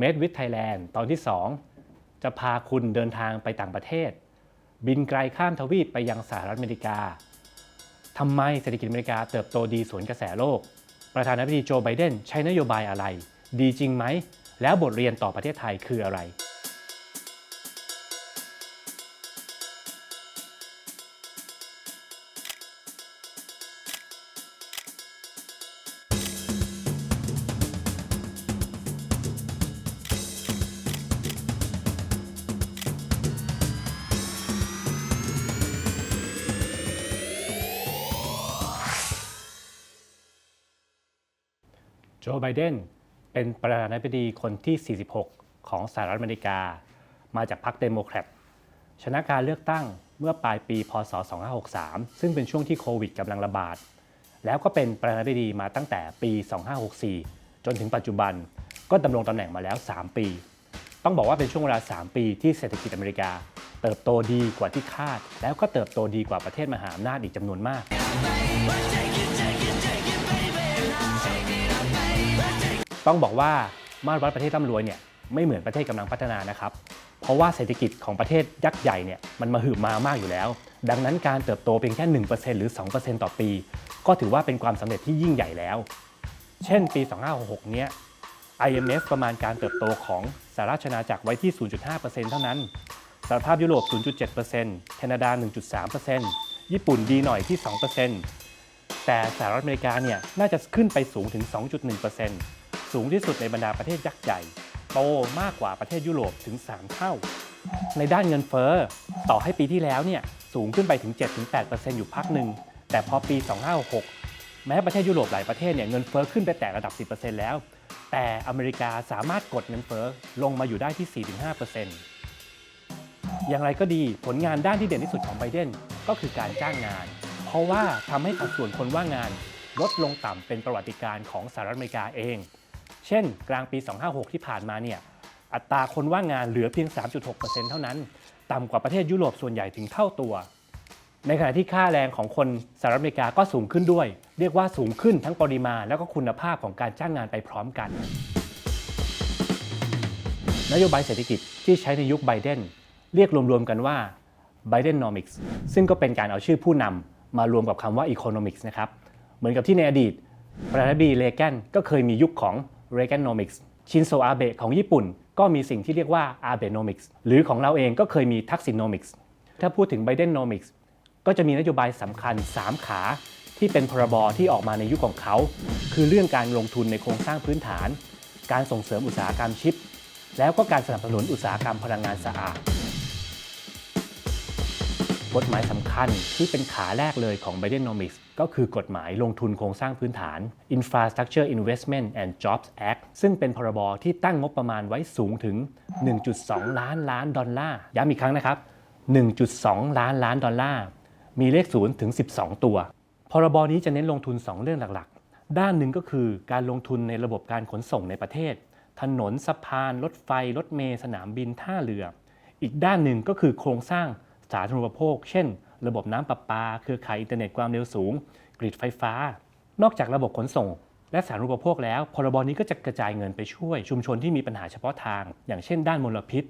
Made with Thailand ตอนที่ 2 จะพาคุณเดินทางไปต่างประเทศ บินไกลข้ามทวีปไปยังสหรัฐอเมริกาทำไมเศรษฐกิจอเมริกาเติบโตดีสวนกระแสโลก ประธานาธิบดีโจไบเดนใช้นโยบายอะไร ดีจริงไหม แล้วบทเรียนต่อประเทศไทยคืออะไร เดนเป็นประธานาธิบดีคนที่ 46 ของสหรัฐอเมริกา มาจากพรรคเดโมแครตชนะการเลือกตั้งเมื่อปลายปี พศ 2563 ซึ่งเป็นช่วงที่โควิดกำลังระบาด แล้วก็เป็นประธานาธิบดีมาตั้งแต่ปี 2564 จนถึงปัจจุบันก็ดำรงตำแหน่งมาแล้ว 3 ปี ต้องบอกว่าเป็นช่วงเวลา 3 ปีที่เศรษฐกิจอเมริกา เติบโตดีกว่าที่คาด แล้วก็เติบโตดีกว่าประเทศมหาอำนาจอีกจำนวนมาก ต้องบอกว่ามาตรวัดประเทศร่ำรวยเนี่ยไม่เหมือนประเทศกำลังพัฒนานะครับ เพราะว่าเศรษฐกิจของประเทศยักษ์ใหญ่เนี่ยมันมาหืบมามากอยู่แล้ว ดังนั้นการเติบโตเพียงแค่ 1%หรือ 2%ต่อปี ก็ถือว่าเป็นความสำเร็จที่ยิ่งใหญ่แล้ว เช่นปี 2566 เนี้ย IMF ประมาณการเติบโตของสหราชอาณาจักรไว้ที่ 0.5%เท่านั้นสหภาพยุโรป 0.7%แคนาดา 1.3%ญี่ปุ่นดีหน่อยที่ 2%แต่สหรัฐอเมริกาเนี่ยน่าจะขึ้นไปสูงถึง 2.1% สูงที่สุดในบรรดาประเทศยักษ์ใหญ่ โตมากกว่าประเทศยุโรปถึง 3 เท่า ในด้านเงินเฟ้อต่อให้ปีที่แล้วเนี่ยสูงขึ้นไปถึง 7-8%อยู่พักหนึ่ง แต่พอปี 2566 แม้ประเทศยุโรปหลายประเทศเนี่ยเงินเฟ้อขึ้นไปแตะระดับ 10%แล้ว แต่อเมริกาสามารถกดเงินเฟ้อลงมาอยู่ได้ที่ 4-5%อย่างไรก็ดีผลงานด้านที่เด่นที่สุดของไบเดนก็คือการจ้างงาน เพราะว่าทำให้สัดส่วนคนว่างงานลดลงต่ำเป็นประวัติการณ์ของสหรัฐอเมริกาเอง เช่น กลางปี 256 ที่ผ่านมาเนี่ยอัตราคนว่างงานเหลือเพียง 3.6%เท่านั้น ต่ำกว่าประเทศยุโรปส่วนใหญ่ถึงเท่าตัว ในขณะที่ค่าแรงของคนสหรัฐอเมริกาก็สูงขึ้นด้วย เรียกว่าสูงขึ้นทั้งปริมาณแล้วก็คุณภาพของการจ้างงานไปพร้อมกัน นโยบายเศรษฐกิจที่ใช้ในยุคไบเดนเรียกรวมๆกันว่า Bidenomics ซึ่งก็เป็นการเอาชื่อผู้นำมารวมกับคำว่า Economics นะครับ เหมือนกับที่ในอดีตประธานาธิบดีเรแกนก็เคยมียุคของ Reaganomics ชินโซอาเบะของญี่ปุ่น ก็มีสิ่งที่เรียกว่า Abenomics หรือของเราเองก็เคยมี Taxinomics ถ้าพูดถึง Bidenomics ก็จะมีนโยบายสำคัญ 3 ขาที่เป็นพรบที่ออกมาในยุคของเขา คือเรื่องการลงทุนในโครงสร้างพื้นฐาน การส่งเสริมอุตสาหกรรมชิป แล้วก็การสนับสนุนอุตสาหกรรมพลังงานสะอาด กฎหมายสำคัญที่เป็นขาแรกเลยของ Bidenomics ก็คือกฎหมายลงทุนโครงสร้างพื้นฐาน Infrastructure Investment and Jobs Act ซึ่งเป็นพรบที่ตั้งงบประมาณไว้สูงถึง 1.2 ล้านล้านดอลลาร์ย้ำอีกครั้งนะครับ 1.2 ล้านล้านดอลลาร์ มีเลข0ถึง 12 ตัว พรบนี้จะเน้นลงทุน 2 เรื่องหลักๆ ด้านหนึ่งก็คือการลงทุนในระบบการขนส่งในประเทศ ถนนสะพาน รถไฟ รถเมล์สนามบินท่าเรือ อีกด้านหนึ่งก็คือโครงสร้าง สาธารณูปโภค เช่น ระบบน้ำประปา เครือข่ายอินเทอร์เน็ตความเร็วสูง กริดไฟฟ้า นอกจากระบบขนส่ง และสาธารณูปโภคแล้ว พรบนี้ก็จะกระจายเงินไปช่วยชุมชนที่มีปัญหาเฉพาะทาง อย่างเช่น ด้านมลพิษ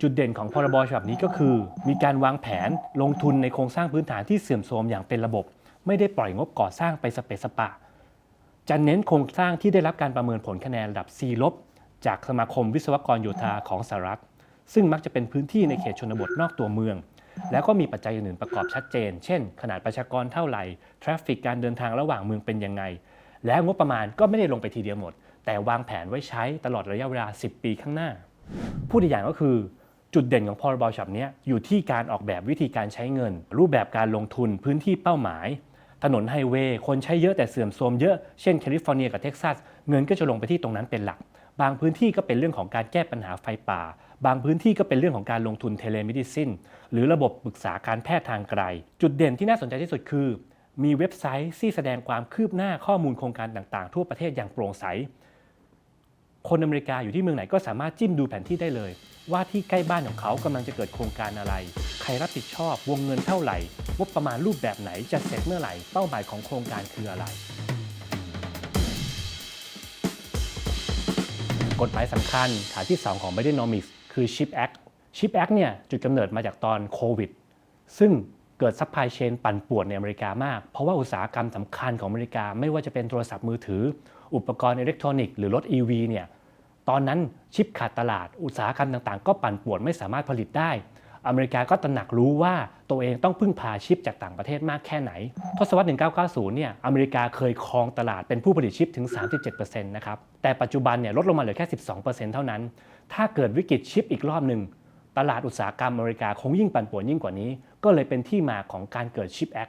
จุดเด่นของพรบฉบับนี้ก็คือ มีการวางแผนลงทุนในโครงสร้างพื้นฐานที่เสื่อมโทรมอย่างเป็นระบบ ไม่ได้ปล่อยงบก่อสร้างไปสเปซสปะ จะเน้นโครงสร้างที่ได้รับการประเมินผลคะแนนระดับ C ลบจากสมาคมวิศวกรโยธาของสหรัฐซึ่งมักจะเป็นพื้นที่ในเขตชนบทนอกตัวเมือง แล้วก็มีปัจจัยอื่นประกอบชัดเจน เช่น ขนาดประชากรเท่าไหร่ทราฟฟิกการเดินทางระหว่างเมืองเป็นยังไง และงบประมาณก็ไม่ได้ลงไปทีเดียวหมด แต่วางแผนไว้ใช้ตลอดระยะเวลา 10 ปีข้างหน้า พูดอีกอย่างก็คือจุดเด่นของพรบฉบับนี้อยู่ที่การออกแบบวิธีการใช้เงิน รูปแบบการลงทุนพื้นที่เป้าหมาย ถนนไฮเวย์คนใช้เยอะแต่เสื่อมโทรมเยอะ เช่นแคลิฟอร์เนียกับเท็กซัส เงินก็จะลงไปที่ตรงนั้นเป็นหลัก บางพื้นที่ก็เป็นเรื่องของการแก้ปัญหาไฟป่า บางพื้นที่ก็เป็นเรื่องของการลงทุนเทเลมิดิซินหรือระบบปรึกษาการแพทย์ทางไกล จุดเด่นที่น่าสนใจที่สุดคือ มีเว็บไซต์ที่แสดงความคืบหน้าข้อมูลโครงการต่างๆ ทั่วประเทศอย่างโปร่งใส คนอเมริกาอยู่ที่เมืองไหนก็สามารถจิ้มดูแผนที่ได้เลย ว่าที่ใกล้บ้านของเขากำลังจะเกิดโครงการอะไร ใครรับผิดชอบวงเงินเท่าไหร่งบประมาณรูปแบบไหนจะเสร็จเมื่อไหร่เป้าหมายของโครงการคืออะไรกฎหมายสำคัญขาที่ 2 ของ Bidenomics คือ Chip Act Chip Act เนี่ยจุดกำเนิดมาจากตอนโควิด ซึ่งเกิดซัพพลายเชนปั่นป่วนในอเมริกามาก เพราะว่าอุตสาหกรรมสำคัญของอเมริกา ไม่ว่าจะเป็นโทรศัพท์มือถือ อุปกรณ์อิเล็กทรอนิกส์หรือรถ EV เนี่ยตอนนั้นชิปขาดตลาดอุตสาหกรรมต่างๆ ก็ปั่นป่วนไม่สามารถผลิตได้ อเมริกาก็ตระหนักรู้ว่า ตัวเองต้องพึ่งพาชิปจากต่างประเทศมากแค่ไหน ทศวรรษ 1990 เนี่ย อเมริกาเคยครองตลาดเป็นผู้ผลิตชิปถึง 37%นะครับ แต่ปัจจุบันเนี่ยลดลงมาเหลือแค่ 12%เท่านั้น ถ้าเกิดวิกฤตชิปอีกรอบหนึ่ง ตลาดอุตสาหกรรมอเมริกาคงยิ่งปั่นป่วนยิ่งกว่านี้ ก็เลยเป็นที่มาของการเกิดชิปแอค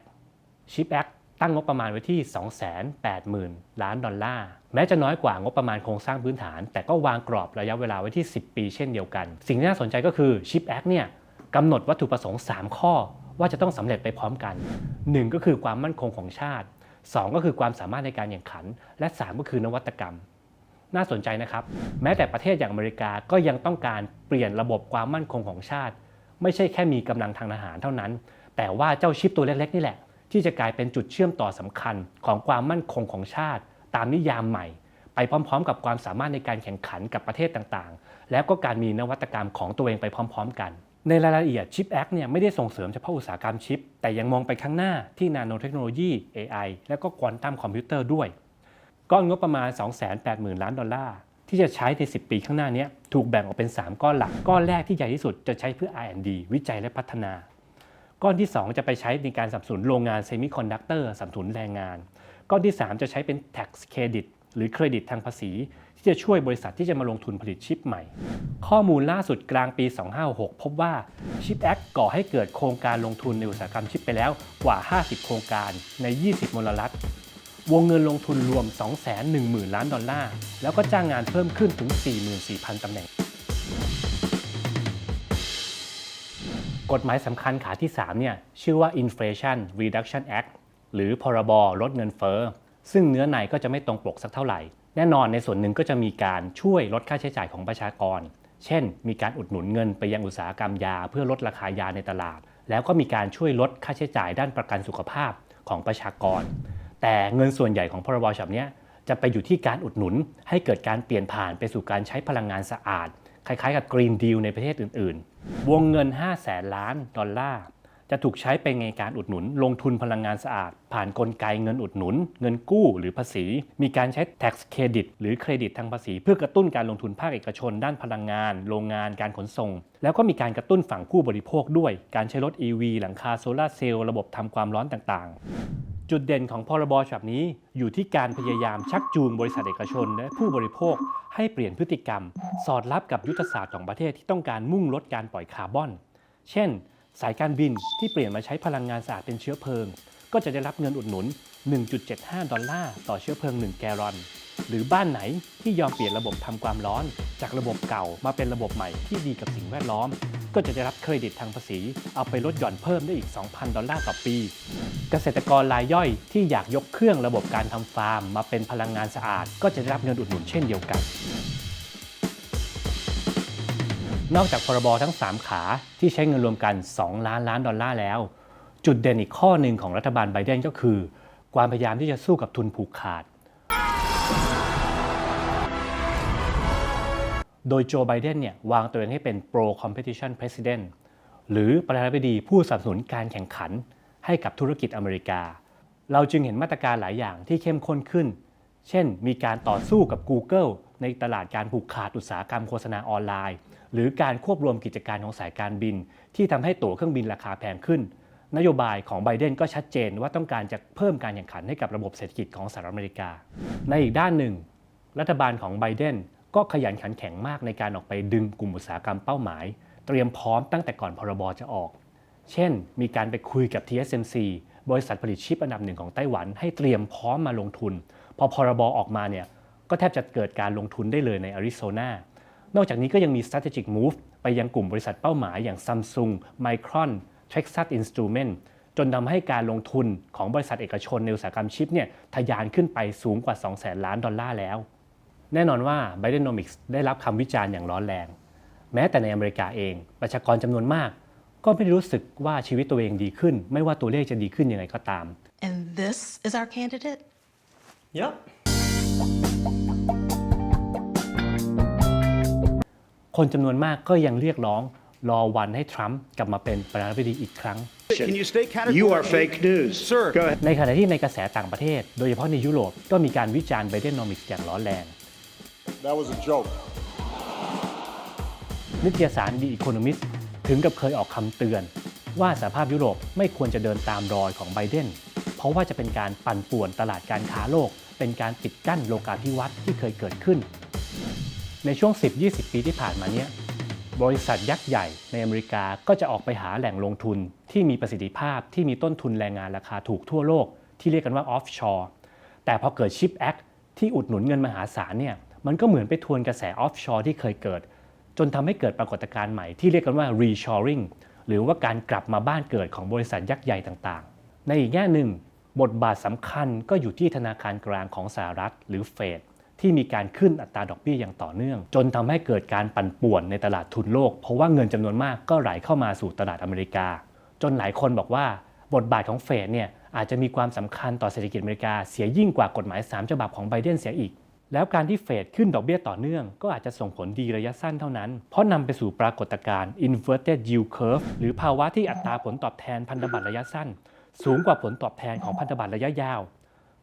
ชิปแอคตั้งงบประมาณไว้ที่ 280,000 ล้านดอลลาร์ แม้จะน้อยกว่างบประมาณโครงสร้างพื้นฐาน แต่ก็วางกรอบระยะเวลาไว้ที่ 10 ปีเช่นเดียวกัน สิ่งที่น่าสนใจก็คือชิปแอคเนี่ย กำหนดวัตถุประสงค์ 3 ข้อว่าจะต้องสำเร็จไปพร้อมกัน 1 ก็คือความมั่นคงของชาติ 2 ก็คือความสามารถในการแข่งขัน และ 3 ก็คือนวัตกรรม น่าสนใจนะครับ แม้แต่ประเทศอย่างอเมริกาก็ยังต้องการเปลี่ยนระบบความมั่นคงของชาติ ไม่ใช่แค่มีกำลังทางทหารเท่านั้น แต่ว่าเจ้าชิปตัวเล็กๆนี่แหละ ที่จะกลายเป็นจุดเชื่อมต่อสำคัญของความมั่นคงของชาติ ตามนิยามใหม่ไปพร้อม ๆ กับความสามารถในการแข่งขันกับประเทศต่างๆ แล้วก็การมีนวัตกรรมของตัวเองไปพร้อม ๆ กัน ในรายละเอียดชิปแอคเนี่ยไม่ได้ส่งเสริมเฉพาะอุตสาหกรรมชิป แต่ยังมองไปข้างหน้าที่นาโนเทคโนโลยี AI และก็ควอนตัมคอมพิวเตอร์ด้วย ก้อนงบประมาณ 280,000 ล้านดอลลาร์ ที่จะใช้ใน 10 ปีข้างหน้านี้ถูกแบ่งออกเป็น 3 ก้อนหลัก ก้อนแรกที่ใหญ่ที่สุดจะใช้เพื่อ R&D วิจัยและพัฒนา ก้อนที่ 2 จะไปใช้ในการสนับสนุนโรงงานเซมิคอนดักเตอร์สนับสนุนแรงงาน ก้อนที่ 3 จะใช้เป็น tax credit หรือเครดิตทางภาษี ที่จะช่วยบริษัทที่จะมาลงทุนผลิตชิปใหม่ ข้อมูลล่าสุดกลางปี 2566 พบว่า Chip Act ก่อให้เกิดโครงการลงทุนในอุตสาหกรรมชิปไปแล้วกว่า 50 โครงการใน 20 มลรัฐ วงเงินลงทุนรวม 210,000 ล้านดอลลาร์ แล้วก็จ้างงานเพิ่มขึ้นถึง 44,000 ตำแหน่ง กฎหมายสำคัญขาที่ 3 เนี่ยชื่อว่า Inflation Reduction Act หรือพรบลดเงินเฟ้อซึ่งเนื้อในก็จะไม่ตรงปกสักเท่าไหร่ แน่นอนในส่วนหนึ่งก็จะมีการช่วยลดค่าใช้จ่ายของประชากร เช่น มีการอุดหนุนเงินไปยังอุตสาหกรรมยา เพื่อลดราคายาในตลาด แล้วก็มีการช่วยลดค่าใช้จ่ายด้านประกันสุขภาพของประชากร แต่เงินส่วนใหญ่ของพรบฉบับเนี้ยจะไปอยู่ที่การอุดหนุนให้เกิดการเปลี่ยนผ่านไปสู่การใช้พลังงานสะอาด คล้ายๆ กับ Green Deal ในประเทศอื่น ๆ วงเงิน 5 0 0แสนล้านดอลลาร์ จะถูกใช้ไปในการอุดหนุน ลงทุนพลังงานสะอาด ผ่านนกลไกเงินอุดหนุน เงินกู้หรือภาษี มีการใช้ tax credit หรือเครดิตทางภาษี เพื่อกระตุ้นการลงทุนภาคเอกชน ด้านพลังงาน โรงงานการขนส่ง แล้วก็มีการกระตุ้นฝั่งผู้บริโภคด้วย การใช้รถ EV หลังคาโซลาร์เซลล์ระบบทำความร้อนต่างๆจุดเด่นของพรบฉบับนี้อยู่ที่การพยายามชักจูงบริษัทเอกชน และผู้บริโภคให้เปลี่ยนพฤติกรรม สอดรับกับยุทธศาสตร์ของประเทศที่ต้องการมุ่งลดการปล่อยคาร์บอน เช่น สายการบินที่เปลี่ยนมาใช้พลังงานสะอาดเป็นเชื้อเพลิง ก็จะได้รับเงินอุดหนุน 1.75 ดอลลาร์ต่อเชื้อเพลิง 1 แกลลอน หรือบ้านไหนที่ยอมเปลี่ยนระบบทำความร้อน จากระบบเก่ามาเป็นระบบใหม่ที่ดีกับสิ่งแวดล้อม ก็จะได้รับเครดิตทางภาษี เอาไปลดหย่อนเพิ่มได้อีก 2,000 ดอลลาร์ต่อปี เกษตรกรรายย่อยที่อยากยกเครื่องระบบการทำฟาร์ม มาเป็นพลังงานสะอาด ก็จะได้รับเงินอุดหนุนเช่นเดียวกัน นอกจากพรบทั้ง 3 ขาที่ใช้เงินรวมกัน 2 ล้านล้านดอลลาร์แล้ว จุดเด่นอีกข้อหนึ่งของรัฐบาลไบเดนก็คือ ความพยายามที่จะสู้กับทุนผูกขาด โดยโจไบเดนเนี่ยวางตัวเองให้เป็น pro competition president หรือประธานาธิบดีผู้สนับสนุนการแข่งขันให้กับธุรกิจอเมริกา เราจึงเห็นมาตรการหลายอย่างที่เข้มข้นขึ้น เช่น มีการต่อสู้กับ Google ในตลาดการผูกขาดอุตสาหกรรมโฆษณาออนไลน์ หรือการควบรวมกิจการของสายการบิน ที่ทำให้ตั๋วเครื่องบินราคาแพงขึ้น นโยบายของไบเดนก็ชัดเจนว่าต้องการจะเพิ่มการแข่งขันให้กับระบบเศรษฐกิจของสหรัฐอเมริกา ในอีกด้านหนึ่ง รัฐบาลของไบเดนก็ขยันขันแข็งมากในการออกไปดึงกลุ่มอุตสาหกรรมเป้าหมาย เตรียมพร้อมตั้งแต่ก่อนพรบจะออก เช่น มีการไปคุยกับ TSMC บริษัทผลิตชิปอันดับหนึ่งของไต้หวันให้เตรียมพร้อมมาลงทุน พอพรบออกมาเนี่ยก็แทบจะเกิดการลงทุนได้เลยในอาริโซนา นอกจากนี้ก็ยังมี strategic move ไปยังกลุ่มบริษัทเป้าหมายอย่าง Samsung, Micron, Texas Instruments จนทำให้การลงทุนของบริษัทเอกชนในอุตสาหกรรมชิปเนี่ยทะยานขึ้นไปสูงกว่า 2 0 0แสนล้านดอลลาร์แล้ว แน่นอนว่า Bidenomics ได้รับคำวิจารณ์อย่างร้อนแรง แม้แต่ในอเมริกาเอง ประชากรจำนวนมาก ก็ไม่ได้รู้สึกว่าชีวิตตัวเองดีขึ้น ไม่ว่าตัวเลขจะดีขึ้นยังไงก็ตาม And this is our candidate? Yep. คนจำนวนมากก็ยังเรียกร้องรอวันให้ทรัมป์กลับมาเป็นประธานาธิบดีอีกครั้ง Can you state You are categorically- fake news. Sir. Go ahead. ในขณะที่ในกระแสต่างประเทศ โดยเฉพาะในยุโรปก็มีการวิจารณ์ไบเดนโนมิกส์อย่างร้อนแรง That was a joke. นิตยสาร The Economist ถึงกับเคยออกคำเตือน ว่าสหภาพยุโรปไม่ควรจะเดินตามรอยของไบเดนเพราะว่าจะเป็นการปั่นป่วนตลาดการค้าโลก เป็นการปิดกั้นโลกาภิวัตน์ที่เคยเกิดขึ้น ในช่วง 10-20 ปีที่ผ่านมาเนี้ยบริษัทยักษ์ใหญ่ในอเมริกาก็จะออกไปหาแหล่งลงทุนที่มีประสิทธิภาพที่มีต้นทุนแรงงานราคาถูกทั่วโลก ที่เรียกกันว่าออฟชอร์แต่พอเกิดชิปแอคที่อุดหนุนเงินมหาศาลเนี่ยมันก็เหมือนไปทวนกระแสออฟชอร์ที่เคยเกิด จนทำให้เกิดปรากฏการณ์ใหม่ที่เรียกกันว่า reshoring หรือว่าการกลับมาบ้านเกิดของบริษัทยักษ์ใหญ่ต่างๆ ในอีกแง่หนึ่ง บทบาทสำคัญก็อยู่ที่ธนาคารกลางของสหรัฐหรือเฟด ที่มีการขึ้นอัตราดอกเบี้ยอย่างต่อเนื่อง จนทำให้เกิดการปั่นป่วนในตลาดทุนโลก เพราะว่าเงินจำนวนมากก็ไหลเข้ามาสู่ตลาดอเมริกา จนหลายคนบอกว่าบทบาทของเฟดเนี่ยอาจจะมีความสำคัญต่อเศรษฐกิจอเมริกาเสียยิ่งกว่ากฎหมาย 3 ฉบับของไบเดนเสียอีก แล้วการที่เฟดขึ้นดอกเบี้ยต่อเนื่อง ก็อาจจะส่งผลดีระยะสั้นเท่านั้น เพราะนำไปสู่ปรากฏการณ์ inverted yield curve หรือภาวะที่อัตราผลตอบแทนพันธบัตรระยะสั้น สูงกว่าผลตอบแทนของพันธบัตรระยะยาว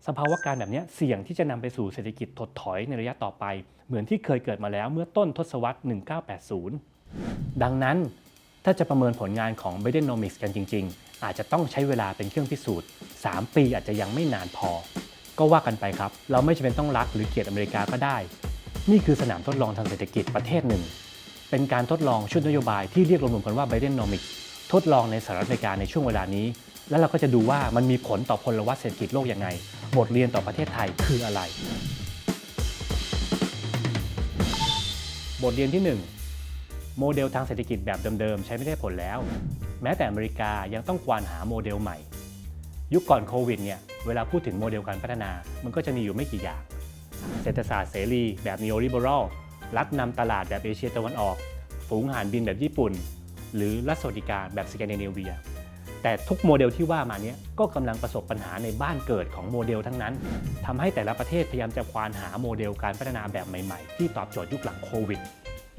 สภาวะการแบบนี้เสี่ยงที่จะนำไปสู่เศรษฐกิจถดถอยในระยะต่อไป เหมือนที่เคยเกิดมาแล้วเมื่อต้นทศวรรษ 1980 ดังนั้นถ้าจะประเมินผลงานของ b i d e n o m i c s กันจริง ๆ อาจจะต้องใช้เวลาเป็นเครื่องพิสูจน์ 3 ปีอาจจะยังไม่นานพอ ก็ว่ากันไปครับ เราไม่จำเป็นต้องรักหรือเกลียดอเมริกาก็ได้ นี่คือสนามทดลองทางเศรษฐกิจประเทศหนึ่ง เป็นการทดลองชุดนโยบายที่เรียกรวมๆกันว่า b i d e n o m i c s ทดลองในสหรัฐอเมริกาในช่วงเวลานี้ แล้วเราก็จะดูว่ามันมีผลต่อพลวัตเศรษฐกิจโลกยังไง บทเรียนต่อประเทศไทยคืออะไร บทเรียนที่ 1 โมเดลทางเศรษฐกิจแบบเดิมๆ ใช้ไม่ได้ผลแล้ว แม้แต่อเมริกายังต้องควานหาโมเดลใหม่ ยุคก่อนโควิดเนี่ยเวลาพูดถึงโมเดลการพัฒนา มันก็จะมีอยู่ไม่กี่อย่าง เศรษฐศาสตร์เสรีแบบ neoliberal รัฐนำตลาดแบบเอเชียตะวันออก ฝูงหารบินแบบญี่ปุ่น หรือรัฐสวัสดิการแบบสแกนดิเนเวีย แต่ทุกโมเดลที่ว่ามาเนี้ยก็กำลังประสบปัญหาในบ้านเกิดของโมเดลทั้งนั้นทำให้แต่ละประเทศพยายามจะควานหาโมเดลการพัฒนาแบบใหม่ๆ ที่ตอบโจทย์ยุคหลังโควิด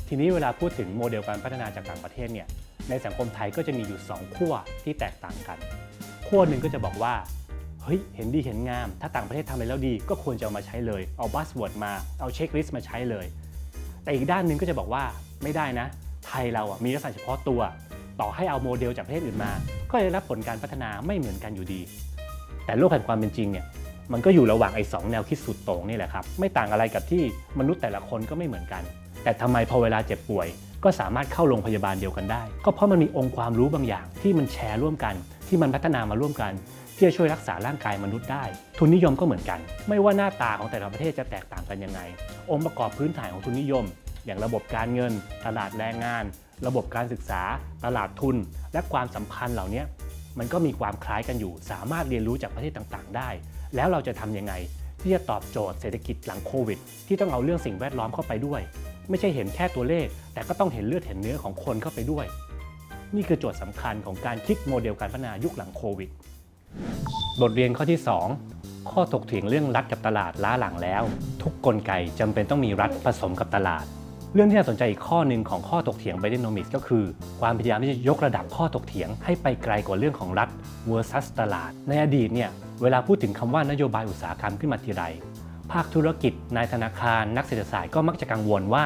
ทีนี้เวลาพูดถึงโมเดลการพัฒนาจากต่างประเทศเนี่ยในสังคมไทยก็จะมีอยู่ 2 ขั้วที่แตกต่างกัน ขั้วหนึ่งก็จะบอกว่าเฮ้ยเห็นดีเห็นงาม ถ้าต่างประเทศทำอะไรแล้วดี ก็ควรจะเอามาใช้เลย เอาบัสเวิร์ดมาเอาเช็คลิสต์มาใช้เลย แต่อีกด้านหนึ่งก็จะบอกว่าไม่ได้นะ ไทยเราอะมีลักษณะเฉพาะตัว ต่อให้เอาโมเดลจากประเทศอื่นมา ก็ได้รับผลการพัฒนาไม่เหมือนกันอยู่ดี แต่โลกแห่งความเป็นจริงเนี่ยมันก็อยู่ระหว่างไอ้สองแนวคิดสุดโต่งนี่แหละครับไม่ต่างอะไรกับที่มนุษย์แต่ละคนก็ไม่เหมือนกัน แต่ทำไมพอเวลาเจ็บป่วย ก็สามารถเข้าโรงพยาบาลเดียวกันได้ ก็เพราะมันมีองค์ความรู้บางอย่าง ที่มันแชร์ร่วมกัน ที่มันพัฒนามาร่วมกันที่จะช่วยรักษาร่างกายมนุษย์ได้ ทุนนิยมก็เหมือนกัน ไม่ว่าหน้าตาของแต่ละประเทศจะแตกต่างกันยังไง องค์ประกอบพื้นฐานของทุนนิยม อย่างระบบการเงิน ตลาดแรงงาน ระบบการศึกษา ตลาดทุน และความสัมพันธ์เหล่านี้มันก็มีความคล้ายกันอยู่ สามารถเรียนรู้จากประเทศต่างๆ ได้ แล้วเราจะทำยังไง ที่จะตอบโจทย์เศรษฐกิจหลังโควิด ที่ต้องเอาเรื่องสิ่งแวดล้อมเข้าไปด้วย ไม่ใช่เห็นแค่ตัวเลข แต่ก็ต้องเห็นเลือดเห็นเนื้อของคนเข้าไปด้วย นี่คือโจทย์สำคัญของการคิดโมเดลการพัฒนายุคหลังโควิด บทเรียนข้อที่ 2 ข้อถกเถียงเรื่องรัฐกับตลาดล้าหลังแล้ว ทุกกลไกจำเป็นต้องมีรัฐผสมกับตลาด เรื่องที่น่าสนใจอีกข้อหนึ่งของข้อถกเถียง b i d e n o m i c s ก็คือ ความพยายามที่จะยกระดับข้อถกเถียง ให้ไปไกลกว่าเรื่องของรัฐ versus ตลาด ในอดีตเนี่ยเวลาพูดถึงคำว่านโยบายอุตสาหกรรมขึ้นมาทีไร ภาคธุรกิจนายธนาคาร นักเศรษฐศาสตร์ก็มักจะกังวลว่า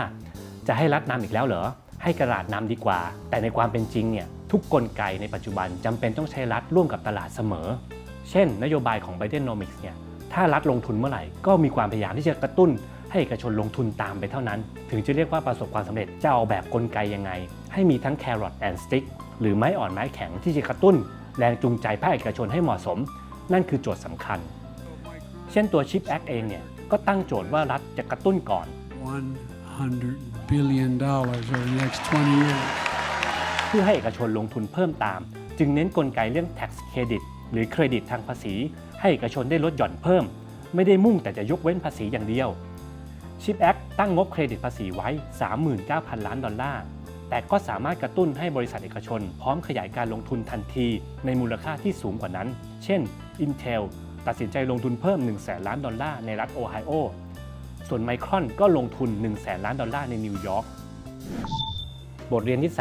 จะให้รัฐนำอีกแล้วเหรอ ให้ตลาดนำดีกว่า แต่ในความเป็นจริงเนี่ยทุกกลไกในปัจจุบันจำเป็นต้องใช้รัฐร่วมกับตลาดเสมอ เช่น นโยบายของ Bidenomics เนี่ยถ้ารัฐลงทุนเมื่อไหร่ก็มีความพยายามที่จะกระตุ้น ให้เอกชนลงทุนตามไปเท่านั้น ถึงจะเรียกว่าประสบความสำเร็จจะเอาแบบกลไกยังไง ให้มีทั้ง carrot and stick หรือไม้อ่อนไม้แข็งที่จะกระตุ้น แรงจูงใจภาคเอกชนให้เหมาะสม นั่นคือโจทย์สำคัญ เช่นตัว Chip Act เองเนี่ยก็ตั้งโจทย์ว่ารัฐจะกระตุ้นก่อน 100 billion dollars over the next 20 years. เพื่อให้เอกชนลงทุนเพิ่มตาม จึงเน้นกลไกเรื่อง tax credit หรือเครดิตทางภาษี ให้เอกชนได้ลดหย่อนเพิ่ม ไม่ได้มุ่งแต่จะยกเว้นภาษีอย่างเดียว Chip Act ตั้งงบเครดิตภาษีไว้ 39,000 ล้านดอลลาร์ แต่ก็สามารถกระตุ้นให้บริษัทเอกชน พร้อมขยายการลงทุนทันทีในมูลค่าที่สูงกว่านั้น เช่น Intel ตัดสินใจลงทุนเพิ่ม 1 0 0 0 0 0 ล้านดอลลาร์ในรัฐโอไฮโอ ส่วนไมครอนก็ลงทุน 1 0 0 0 0 0 ล้านดอลลาร์ในนิวยอร์ก บทเรียนที่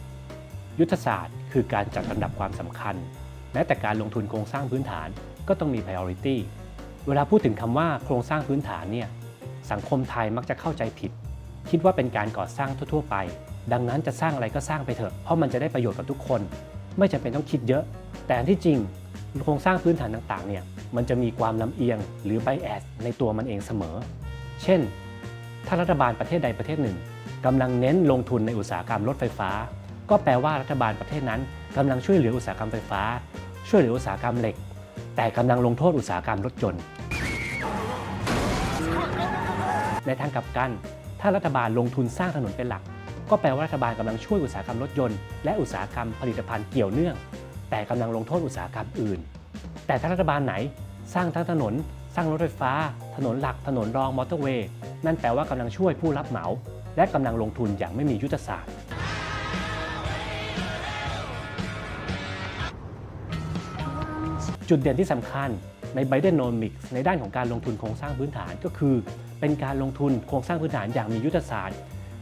3 ยุทธศาสตร์คือการจัดลำดับความสำคัญ แม้แต่การลงทุนโครงสร้างพื้นฐานก็ต้องมี priority เวลาพูดถึงคำว่าโครงสร้างพื้นฐานเนี่ย สังคมไทยมักจะเข้าใจผิด คิดว่าเป็นการก่อสร้างทั่ว ๆ ไป ดังนั้นจะสร้างอะไรก็สร้างไปเถอะ เพราะมันจะได้ประโยชน์กับทุกคน ไม่จำเป็นต้องคิดเยอะ แต่ที่จริงโครงสร้างพื้นฐานต่างๆเนี่ยมันจะมีความลำเอียงหรือ bias ในตัวมันเองเสมอ เช่น ถ้ารัฐบาลประเทศใดประเทศหนึ่งกำลังเน้นลงทุนในอุตสาหกรรมรถไฟฟ้า ก็แปลว่ารัฐบาลประเทศนั้นกำลังช่วยเหลืออุตสาหกรรมไฟฟ้า ช่วยเหลืออุตสาหกรรมเหล็ก แต่กำลังลงโทษอุตสาหกรรมรถยนต์ ในทางกลับกัน ถ้ารัฐบาลลงทุนสร้างถนนเป็นหลัก ก็แปลว่ารัฐบาลกำลังช่วยอุตสาหกรรมรถยนต์และอุตสาหกรรมผลิตภัณฑ์เกี่ยวเนื่อง แต่กำลังลงโทษอุตสาหกรรมอื่น แต่ถ้ารัฐบาลไหนสร้างทั้งถนน สร้างรถไฟฟ้า ถนนหลัก ถนนรองมอเตอร์เวย์นั่นแปลว่ากำลังช่วยผู้รับเหมา และกำลังลงทุนอย่างไม่มียุทธศาสตร์จุดเด่นที่สำคัญใน Bidenomics ในด้านของการลงทุนโครงสร้างพื้นฐานก็คือ เป็นการลงทุนโครงสร้างพื้นฐานอย่างมียุทธศาสตร์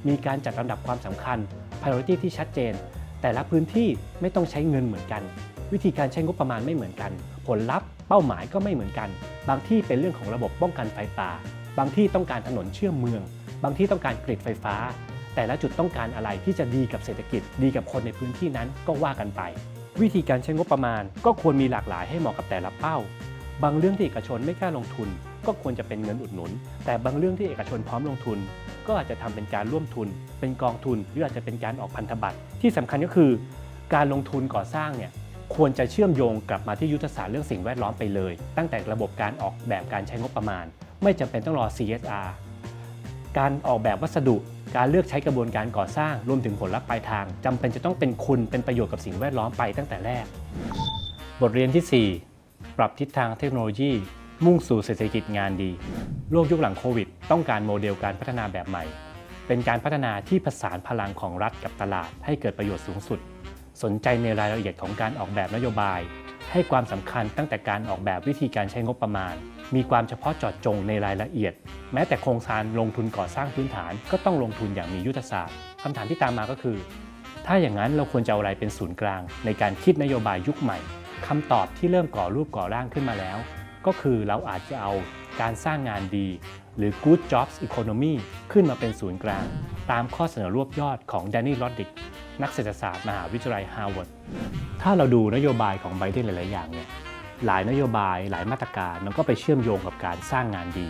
มีการจัดลำดับความสำคัญ priority ที่ชัดเจน แต่ละพื้นที่ไม่ต้องใช้เงินเหมือนกัน วิธีการใช้งบประมาณไม่เหมือนกัน ผลลัพธ์เป้าหมายก็ไม่เหมือนกัน บางที่เป็นเรื่องของระบบป้องกันไฟป่า บางที่ต้องการถนนเชื่อมเมือง บางที่ต้องการกริดไฟฟ้า แต่ละจุดต้องการอะไรที่จะดีกับเศรษฐกิจ ดีกับคนในพื้นที่นั้นก็ว่ากันไป วิธีการใช้งบประมาณก็ควรมีหลากหลายให้เหมาะกับแต่ละเป้า บางเรื่องที่เอกชนไม่กล้าลงทุน ก็ควรจะเป็นเงินอุดหนุน แต่บางเรื่องที่เอกชนพร้อมลงทุน ก็อาจจะทำเป็นการร่วมทุน เป็นกองทุนหรืออาจจะเป็นการออกพันธบัตรที่สำคัญก็คือ การลงทุนก่อสร้างเนี่ยควรจะเชื่อมโยงกลับมาที่ยุทธศาสตร์เรื่องสิ่งแวดล้อมไปเลย ตั้งแต่ระบบการออกแบบการใช้งบประมาณ ไม่จำเป็นต้องรอ CSR การออกแบบวัสดุ การเลือกใช้กระบวนการก่อสร้าง รวมถึงผลลัพธ์ปลายทางจำเป็นจะต้องเป็นคุณเป็นประโยชน์กับสิ่งแวดล้อมไปตั้งแต่แรก บทเรียนที่ 4 ปรับทิศทางเทคโนโลยี มุ่งสู่เศรษฐกิจงานดี โลกยุคหลังโควิด ต้องการโมเดลการพัฒนาแบบใหม่ เป็นการพัฒนาที่ผสานพลังของรัฐกับตลาดให้เกิดประโยชน์สูงสุด สนใจในรายละเอียดของการออกแบบนโยบาย ให้ความสำคัญตั้งแต่การออกแบบวิธีการใช้งบประมาณ มีความเฉพาะเจาะจงในรายละเอียด แม้แต่โครงสร้างลงทุนก่อสร้างพื้นฐาน ก็ต้องลงทุนอย่างมียุทธศาสตร์คำถามที่ตามมาก็คือ ถ้าอย่างนั้นเราควรจะเอาอะไรเป็นศูนย์กลาง ในการคิดนโยบายยุคใหม่ คำตอบที่เริ่มก่อรูปก่อร่างขึ้นมาแล้ว ก็คือเราอาจจะเอาการสร้างงานดี หรือ Good Jobs Economy ขึ้นมาเป็นศูนย์กลาง ตามข้อเสนอรวบยอดของแดนนี่ลอดดิกนักเศรษฐศาสตร์มหาวิทยาลัยฮาร์วาร์ดถ้าเราดูนโยบายของไบเดนหลาย ๆ อย่างเนี่ยหลายนโยบายหลายมาตรการมันก็ไปเชื่อมโยงกับการสร้างงานดี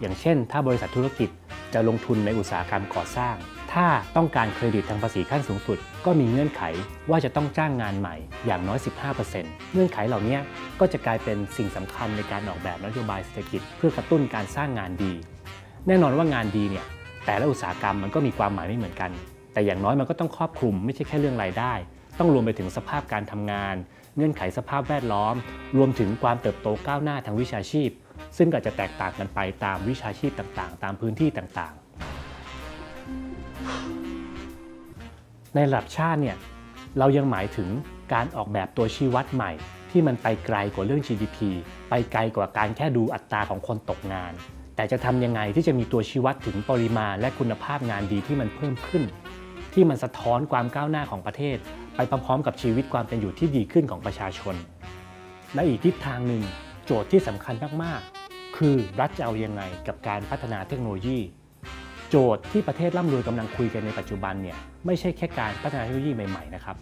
อย่างเช่น ถ้าบริษัทธุรกิจจะลงทุนในอุตสาหกรรมก่อสร้าง ถ้าต้องการเครดิตทางภาษีขั้นสูงสุด ก็มีเงื่อนไขว่าจะต้องจ้างงานใหม่อย่างน้อย 15%เงื่อนไขเหล่านี้ก็จะกลายเป็นสิ่งสำคัญในการออกแบบนโยบายเศรษฐกิจ เพื่อกระตุ้นการสร้างงานดี แน่นอนว่างานดีเนี่ยแต่ละอุตสาหกรรมมันก็มีความหมายไม่เหมือนกัน แต่อย่างน้อยมันก็ต้องครอบคลุมไม่ใช่แค่เรื่องรายได้ ต้องรวมไปถึงสภาพการทำงาน เงื่อนไขสภาพแวดล้อม รวมถึงความเติบโตก้าวหน้าทางวิชาชีพ ซึ่งก็จะแตกต่างกันไปตามวิชาชีพต่างๆ ตามพื้นที่ต่างๆ ในระดับชาติเนี่ยเรายังหมายถึงการออกแบบตัวชี้วัดใหม่ ที่มันไปไกลกว่าเรื่อง GDP ไปไกลกว่าการแค่ดูอัตราของคนตกงาน แต่จะทำยังไงที่จะมีตัวชี้วัดถึงปริมาณและคุณภาพงานดีที่มันเพิ่มขึ้น ที่มันสะท้อนความก้าวหน้าของประเทศ ไปพร้อมๆกับชีวิตความเป็นอยู่ที่ดีขึ้นของประชาชน และอีกทิศทางหนึ่งโจทย์ที่สำคัญมากๆ คือรัฐจะเอายังไงกับการพัฒนาเทคโนโลยี โจทย์ที่ประเทศร่ำรวยกำลังคุยกันในปัจจุบันเนี่ยไม่ใช่แค่การพัฒนาเทคโนโลยีใหม่ๆนะครับ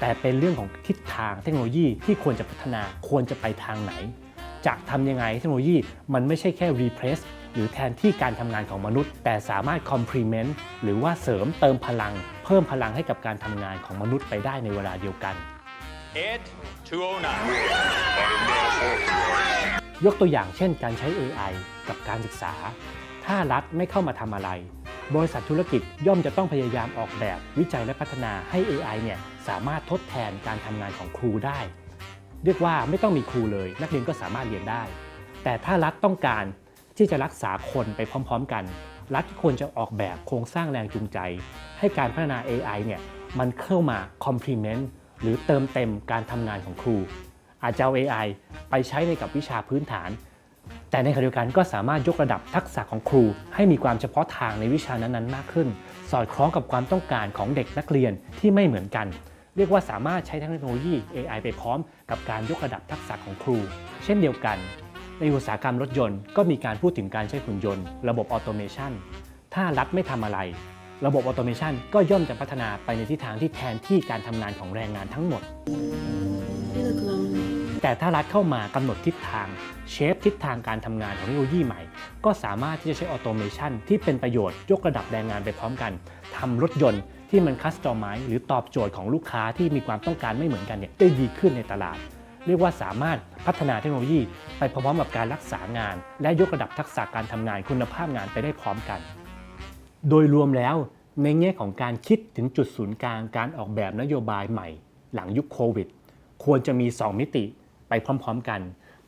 แต่เป็นเรื่องของทิศทางเทคโนโลยีที่ควรจะพัฒนาควรจะไปทางไหน จะทำยังไงเทคโนโลยีมันไม่ใช่แค่ replace หรือแทนที่การทำงานของมนุษย์ แต่สามารถ complement หรือว่าเสริมเติมพลัง เพิ่มพลังให้กับการทำงานของมนุษย์ไปได้ในเวลาเดียวกัน Ed 209. ยกตัวอย่างเช่น การใช้ AI กับการศึกษา ถ้ารัฐไม่เข้ามาทำอะไร บริษัทธุรกิจย่อมจะต้องพยายามออกแบบวิจัยและพัฒนาให้ AI เนี่ยสามารถทดแทนการทำงานของครูได้ เรียกว่าไม่ต้องมีครูเลย นักเรียนก็สามารถเรียนได้ แต่ถ้ารัฐต้องการที่จะรักษาคนไปพร้อม ๆ กัน รัฐควรจะออกแบบโครงสร้างแรงจูงใจ ให้การพัฒนา AI เนี่ยมันเข้ามา complement หรือเติมเต็มการทำงานของครู อาจจะเอา AI ไปใช้ในกับวิชาพื้นฐาน แต่ในขณะเดียวกันก็สามารถยกระดับทักษะของครู ให้มีความเฉพาะทางในวิชานั้นๆ มากขึ้น สอดคล้องกับความต้องการของเด็กนักเรียนที่ไม่เหมือนกัน เรียกว่าสามารถใช้เทคโนโลยี AI ไปพร้อมกับการยกระดับทักษะของครู เช่นเดียวกัน ในอุตสาหกรรมรถยนต์ก็มีการพูดถึงการใช้หุ่นยนต์ ระบบออโตเมชันถ้ารัฐไม่ทำอะไร ระบบออโตเมชันก็ย่อมจะพัฒนาไปในทิศทางที่แทนที่การทำงานของแรงงานทั้งหมด You look. แต่ถ้ารัฐเข้ามากำหนดทิศทางเชฟทิศทางการทำงานของเทคโนโลยีใหม่ ก็สามารถที่จะใช้ออโตเมชันที่เป็นประโยชน์ยกระดับแรงงานไปพร้อมกันทำรถยนต์ที่มันคัสตอมไมหรือตอบโจทย์ของลูกค้าที่มีความต้องการไม่เหมือนกันเนี่ยได้ดีขึ้นในตลาด เรียกว่าสามารถพัฒนาเทคโนโลยี ไปพร้อมกับการรักษางาน และยกระดับทักษะการทำงานคุณภาพงานไปได้พร้อมกัน โดยรวมแล้วในแง่ของการคิดถึงจุดศูนย์กลางการออกแบบนโยบายใหม่ หลังยุคโควิด ควรจะมี 2 มิติ ไปพร้อมๆกัน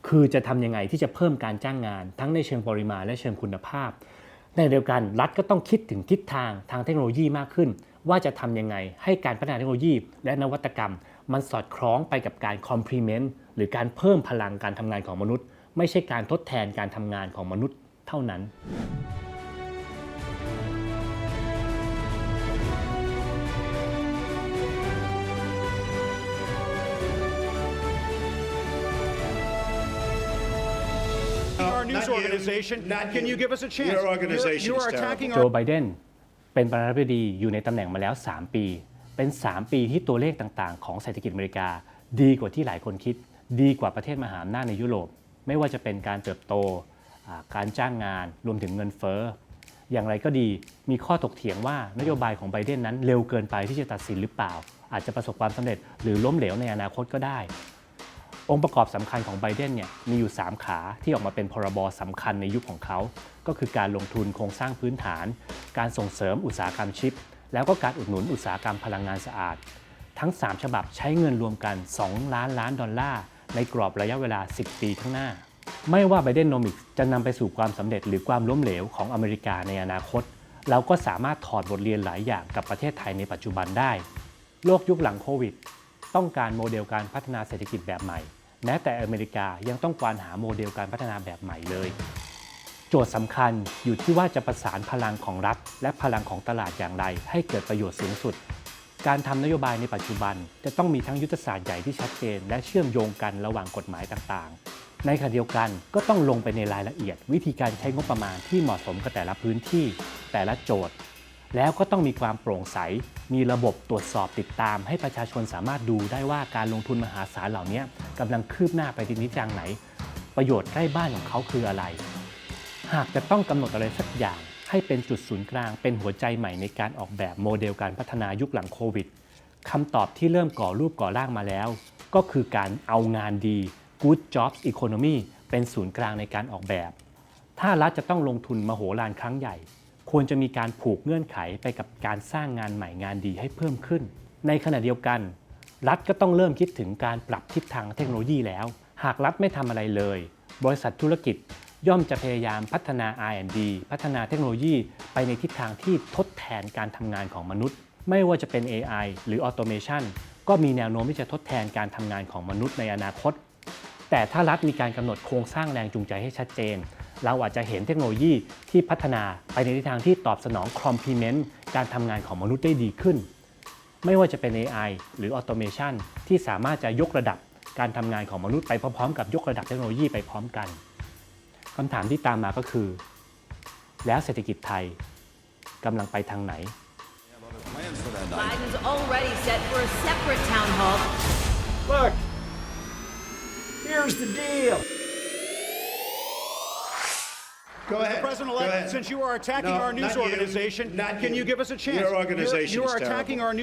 คือจะทำยังไงที่จะเพิ่มการจ้างงาน ทั้งในเชิงปริมาณและเชิงคุณภาพ ในเดียวกันรัฐก็ต้องคิดถึงทิศทางทางเทคโนโลยีมากขึ้น ว่าจะทำยังไงให้การพัฒนาเทคโนโลยี และนวัตกรรม มันสอดคล้องไปกับการ complement หรือการเพิ่มพลังการทำงานของมนุษย์ ไม่ใช่การทดแทนการทำงานของมนุษย์เท่านั้น organization. not Can you. you give us a chance? Your organization You is are terrible. attacking โจ our ไบเดนเป็นประธานาธิบดีอยู่ในตำแหน่งมาแล้ว 3 ปี เป็น 3 ปีที่ตัวเลขต่างๆ ของเศรษฐกิจอเมริกา ดีกว่าที่หลายคนคิด ดีกว่าประเทศมหาอำนาจในยุโรป ไม่ว่าจะเป็นการเติบโตอ่าการจ้างงานรวมถึงเงินเฟ้อ อย่างไรก็ดีมีข้อถกเถียงว่านโยบายของไบเดนนั้นเร็วเกินไปที่จะตัดสินหรือเปล่า อาจจะประสบความสำเร็จหรือล้มเหลวในอนาคตก็ได้ องค์ประกอบสำคัญของไบเดนเนี่ยมีอยู่ 3 ขาที่ออกมาเป็นพรบสำคัญในยุคของเขา ก็คือการลงทุนโครงสร้างพื้นฐาน การส่งเสริมอุตสาหกรรมชิป แล้วก็การอุดหนุนอุตสาหกรรมพลังงานสะอาด ทั้ง 3 ฉบับใช้เงินรวมกัน 2 ล้านล้านดอลลาร์ ในกรอบระยะเวลา 10 ปีข้างหน้า ไม่ว่าไบเดนโนมิกจะนำไปสู่ความสำเร็จหรือความล้มเหลวของอเมริกาในอนาคต เราก็สามารถถอดบทเรียนหลายอย่างกับประเทศไทยในปัจจุบันได้ โลกยุคหลังโควิด ต้องการโมเดลการพัฒนาเศรษฐกิจแบบใหม่ แม้แต่อเมริกายังต้องการหาโมเดลการพัฒนาแบบใหม่เลย โจทย์สำคัญอยู่ที่ว่าจะประสานพลังของรัฐ และพลังของตลาดอย่างไร ให้เกิดประโยชน์สูงสุด การทำนโยบายในปัจจุบัน จะต้องมีทั้งยุทธศาสตร์ใหญ่ที่ชัดเจน และเชื่อมโยงกันระหว่างกฎหมายต่างๆ ในขณะเดียวกันก็ต้องลงไปในรายละเอียด วิธีการใช้งบประมาณที่เหมาะสมกับแต่ละพื้นที่ แต่ละโจทย์ แล้วก็ต้องมีความโปร่งใส มีระบบตรวจสอบติดตาม ให้ประชาชนสามารถดูได้ว่าการลงทุนมหาศาลเหล่านี้กำลังคืบหน้าไปในทิศทางไหน ประโยชน์ใกล้บ้านของเขาคืออะไร หากจะต้องกำหนดอะไรสักอย่าง ให้เป็นจุดศูนย์กลาง เป็นหัวใจใหม่ในการออกแบบโมเดลการพัฒนายุคหลังโควิดคำตอบที่เริ่มก่อรูปก่อร่างมาแล้ว ก็คือการเอางานดี Good Jobs Economy เป็นศูนย์กลางในการออกแบบ ถ้ารัฐจะต้องลงทุนมโหฬารครั้งใหญ่ ควรจะมีการผูกเงื่อนไขไปกับการสร้างงานใหม่งานดีให้เพิ่มขึ้น ในขณะเดียวกัน รัฐก็ต้องเริ่มคิดถึงการปรับทิศทางเทคโนโลยีแล้ว หากรัฐไม่ทำอะไรเลย บริษัทธุรกิจย่อมจะพยายามพัฒนา R&D พัฒนาเทคโนโลยีไปในทิศทางที่ทดแทนการทำงานของมนุษย์ ไม่ว่าจะเป็น AI หรือ Automation ก็มีแนวโน้มที่จะทดแทนการทำงานของมนุษย์ในอนาคต แต่ถ้ารัฐมีการกำหนดโครงสร้างแรงจูงใจให้ชัดเจน เราอาจจะเห็นเทคโนโลยีที่พัฒนาไปในทิศทางที่ตอบสนอง complement การทำงานของมนุษย์ได้ดีขึ้น ไม่ว่าจะเป็น AI หรือ Automation ที่สามารถจะยกระดับการทำงานของมนุษย์ไปพร้อมๆ กับยกระดับเทคโนโลยีไปพร้อมกันคำถามที่ตามมาก็คือ แล้วเศรษฐกิจไทยกำลังไปทางไหน Biden's already set for a separate town hall Look, here's the deal. Go ahead. Go President-elect, ahead. since you are attacking No, our news you, organization, not can you. you give us a chance? Your organization You is are terrible. attacking our news